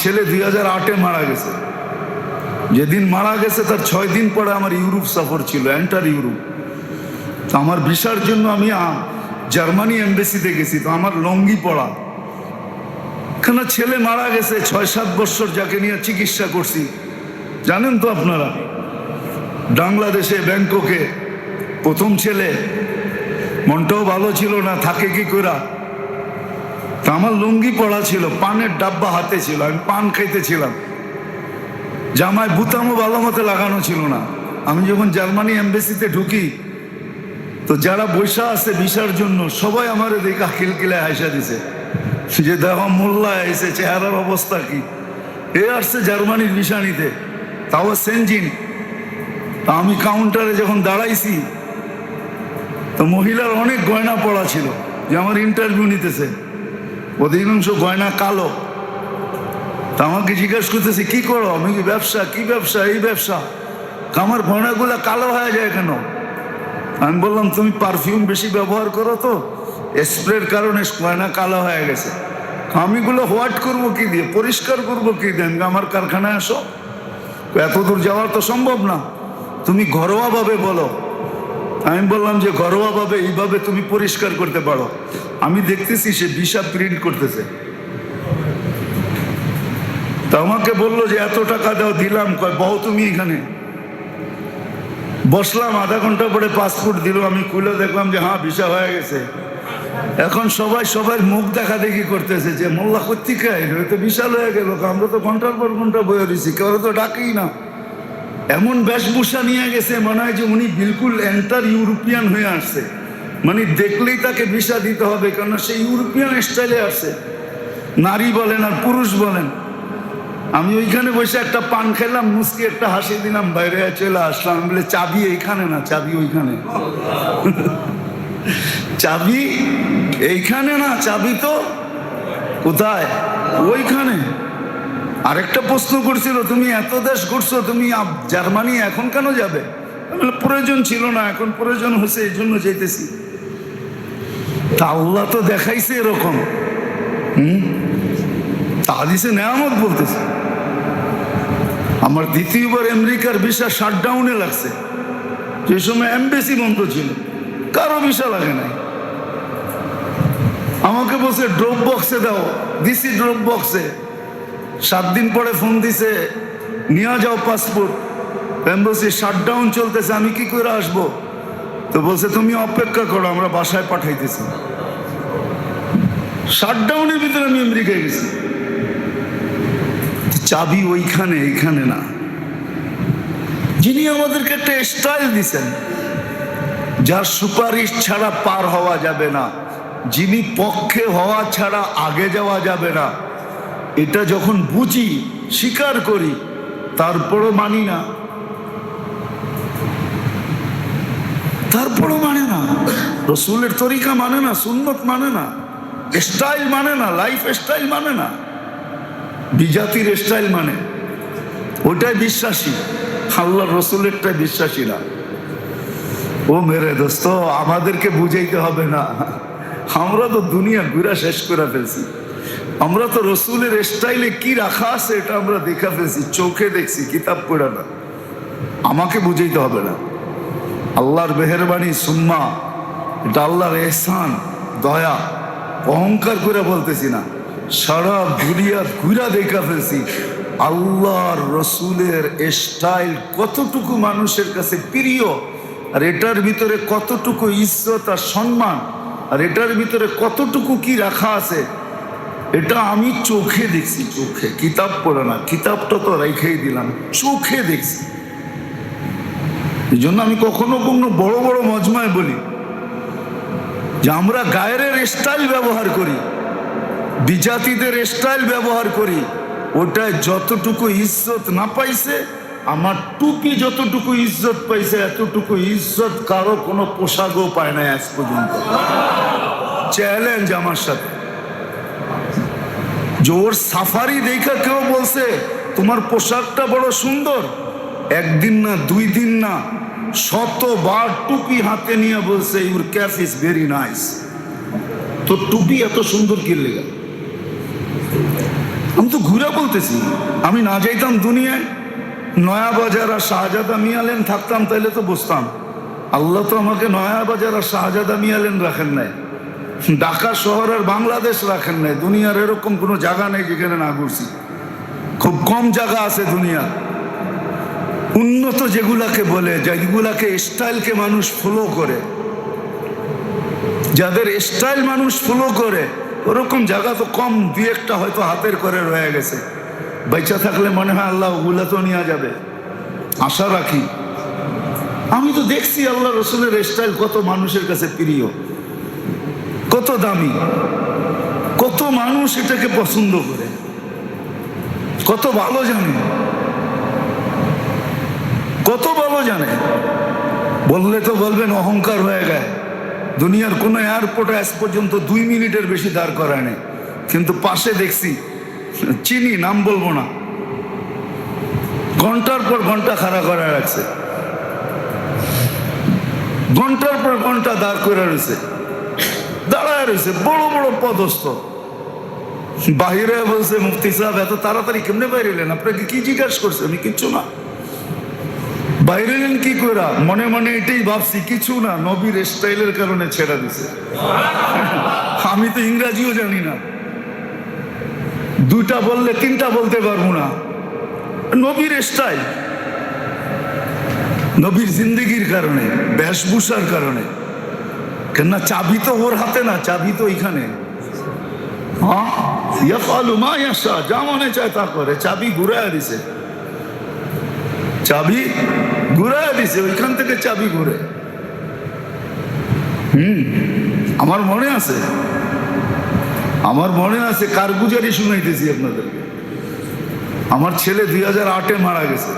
ছেলে দুই হাজার আটে মারা গেছে। যেদিন মারা গেছে, তার ছয় দিন পরে আমার ইউরোপ সফর ছিল এন্টার ইউরোপ তো আমার ভিসার জন্য আমি জার্মানি এম্বাসিতে গেছি, তো আমার লঙ্গি পড়া। কেন ছেলে মারা গেছে, ছয় সাত বছর যাকে নিয়ে চিকিৎসা করছি। জানেন তো আপনারা, বাংলাদেশে ব্যাংককে প্রথম ছেলে, মনটাও ভালো ছিল না, থাকে কি করা তা আমার লুঙ্গি পড়া ছিল, পানের ডাব্বা হাতে ছিল, আমি পান খাইতেছিলাম। জামায় বুতামও ভালো মতো লাগানো ছিল না। আমি যখন জার্মানি এম্বাসিতে ঢুকি, তো যারা বৈশা আছে ভিসার জন্য, সবাই আমার দেখা খিলকিলায় হাসা দিছে। যে দেখো মোল্লা এসে চেহারার অবস্থা কি। এ আসছে জার্মানির ভিসা তাও সেনজিন। তা আমি কাউন্টারে যখন দাঁড়াইছি, তো মহিলার অনেক গয়না পড়া ছিল যে আমার ইন্টারভিউ নিতেছে। অধিকাংশ গয়না কালো। তা আমাকে জিজ্ঞেস করতেছে, কি করো? আমি কি ব্যবসা? কি ব্যবসা? এই ব্যবসা? আমার গয়নাগুলো কালো হয়ে যায় কেন? আমি বললাম, তুমি পারফিউম বেশি ব্যবহার করো তো। স্প্রের কারণে গয়না কালো হয়ে গেছে। আমিগুলো হোয়াট করব কি দিয়ে? পরিষ্কার করব কি দিয়ে? আমি আমার কারখানায় আসো। এত দূর যাওয়ার তো সম্ভব না। তুমি ঘরোয়াভাবে বলো। আমি বললাম যে, ঘরোয়াভাবে এইভাবে তুমি পরিষ্কার করতে পারো। আমি দেখতেছি সে ভিসা প্রিন্ট করতেছে। তা আমাকে বলল যে, এত টাকা দাও, দিলাম। কয়, বহু তুমি এখানে। বসলাম, আধা ঘণ্টা পরে পাসপোর্ট দিল, আমি খুলে দেখলাম যে হ্যাঁ ভিসা হয়ে গেছে। এখন সবাই সবার মুখ দেখা দেখি করতেছে যে, মোল্লা কর্তিকা এলো তো বিশাল হয়ে গেল আমরা তো ঘণ্টার পর ঘণ্টা বয়ে রয়েছি কেউ তো ডাকেই না। এমন বেশভূষা নিয়ে গেছে, মনে হয় যে উনি বিলকুল এন্টার ইউরোপিয়ান হয়ে আসছে। মানে দেখলেই তাকে ভিসা দিতে হবে কেন সে ইউরোপিয়ান স্টাইলে আসছে নারী বলেন আর পুরুষ বলেন। আমি ওইখানে বসে একটা পান খেলাম, মুসকি একটা হাসি দিলাম, বাইরে চলে আসলাম। বলে চাবি এইখানে না, চাবি ওইখানে। চাবি এইখানে না, চাবি তো কোথায়? ওইখানে। আরেকটা প্রশ্ন করছিল, তুমি এত দেশ ঘুরছো, তুমি জার্মানি এখন কেন যাবে? প্রয়োজন ছিল না, এখন প্রয়োজন হয়েছে এই জন্য যেতেছি তা আল্লাহ তো দেখাইছে এরকম। হুম? তা হাদিসে নেয়ামত বলতেছে। আমার দ্বিতীয়বার আমেরিকার ভিসা শাটডাউনে লাগছে। যে সময় এমবেসি বন্ধ ছিল। কারও ভিসা লাগে নাই। আমাকে বলছে ড্রপ বক্সে দাও। দিছি ড্রপ বক্সে সাত দিন পরে ফোন দিছে, নিয়ে যাও পাসপোর্ট আমি বলছি শাটডাউন চলতেছে, আমি কি করে আসব? তো বলছে, তুমি অপেক্ষা করো, আমরা বাসায় পাঠাইতেছি। শাটডাউনের ভিতরে আমি আমেরিকায় গেছি। চাবি ওইখানে এইখানে না। যিনি আমাদেরকে একটা স্টাইল দিছেন, যার সুপারিশ ছাড়া পার হওয়া যাবে না, যিনি পক্ষে হওয়া ছাড়া আগে যাওয়া যাবে না, এটা যখন বুঝি, স্বীকার করি, তারপরও মানি না। তারপরও মানে না। রসুলের তরিকা মানে না, সুন্নত মানে না স্টাইল মানে না লাইফ স্টাইল মানে না, বিজাতির স্টাইল মানে। ওটাই বিশ্বাসী আল্লাহ রসুলেরটাই বিশ্বাসী না। ও মেরে দোস্ত, আমাদেরকে বুঝাইতে হবে না। আমরা তো দুনিয়া ঘুরা শেষ করে ফেলছি। আমরা তো রসুলের স্টাইলে কি রাখা আছে এটা আমরা দেখা ফেলছি, চোখে দেখছি, কিতাব পড়ে না। আমাকে বুঝাইতে হবে না। আল্লাহর মেহরবানি, সুম্মা। এটা আল্লাহর এহসান, দয়া। অহংকার করে বলতেছি না। সারা দুনিয়া ঘুরা দেখা ফেলছি। আল্লাহর রসুলের স্টাইল কতটুকু মানুষের কাছে প্রিয়, আর এটার ভিতরে কতটুকু ইজ্জত আর সম্মান, আর এটার ভিতরে কতটুকু কি রাখা আছে, এটা আমি চোখে দেখছি, চোখে। কিতাব পড়ে না, কিতাবটা তো রেখেই দিলাম, চোখে দেখছি। এই জন্য আমি কখনো কখনো বড় বড় মজমায় বলি যে আমরা গায়ের স্টাইল ব্যবহার করি, বিজাতিদের স্টাইল ব্যবহার করি, ওটায় যতটুকু ইজ্জত না পাইছে, আমার টুপি যতটুকু ইজ্জত পাইছে, এতটুকু ইজ্জত কারও কোনো পোশাকও পায় না আজ পর্যন্ত। চ্যালেঞ্জ আমার সাথে। জোর সাফারি দেখা কেউ বলছে, তোমার পোশাকটা বড় সুন্দর, একদিন না, দুই দিন না শতবার টুপি হাতে নিয়ে বলছে your cap is very nice তো টুপি এত সুন্দর কি লেগে? আমি তো ঘুরে বলতেছি, আমি না যাইতাম দুনিয়ায় নয়া বাজার আর শাহজাদা মিয়ালেন থাকতাম তাইলে তো বসতাম। আল্লাহ তো আমাকে নয়া বাজার আর শাহজাদা মিয়ালেন রাখেন নাই, ঢাকা শহর আর বাংলাদেশ রাখেন নাই, দুনিয়ার এরকম কোনো জায়গা নেই যেখানে না ঘুরছি। খুব কম জায়গা আছে দুনিয়া উন্নত যেগুলাকে বলে যেগুলাকে স্টাইলকে মানুষ ফলো করে। যাদের স্টাইল মানুষ ফলো করে, ওরকম জায়গা তো কম, দুই একটা হয়তো হাতের করে রয়ে গেছে। বেচা থাকলে মনে হয় আল্লাহ ওগুলা তো নেওয়া যাবে। আশা রাখি। আমি তো দেখছি আল্লাহ রসুলের স্টাইল কত মানুষের কাছে প্রিয়। কত দামি। কত মানুষ এটাকে পছন্দ করে। কত ভালো জানে। কত ভালো জানে। বললে তো বলবেন অহংকার হয়ে গেছে দুনিয়ার কোনো এয়ারপোর্টে আজ পর্যন্ত দুই মিনিটের বেশি দাঁড় করায় নেই। কিন্তু পাশে দেখছি, চিনি নাম বলব না। ঘণ্টার পর ঘণ্টা খাড়া করা রাখছে। ঘণ্টার পর ঘণ্টা দাঁড় করে রয়েছে। দাঁড়ায় রয়েছে, বড় বড় পদস্থ। বাহিরে বলছে, মুফতি সাহেব, এত তাড়াতাড়ি কেমনে বাইরে বাইরেলেন আপনাকে কি জিজ্ঞাসা করছে? আমি কিচ্ছু না। বাইরে এলেন কি করা মনে মনে এটাই ভাবছি, কিছু না, নবীর স্টাইলের কারণে ছেড়া দিছে। আমি তো ইংরাজিও জানি না। দুটা বললে তিনটা বলতে পারব না। নবীর স্টাইল নবীর জিন্দগির কারণে, বেশভূষার কারণে। কেননা চাবি তো ওর হাতে না, চাবি তো এখানে হ্যাঁ? মা ইয়াশা, যা মনে চায় তা করে। চাবি ঘুরায় দিছে। চাবি ঘুরায় দিছে, ওইখান থেকে চাবি ঘুরে। হম, আমার মনে আছে। আমার মনে আছে, কারগুজারি শুনাইতেছি আপনাদের আমার ছেলে দুই হাজার আটে মারা গেছে।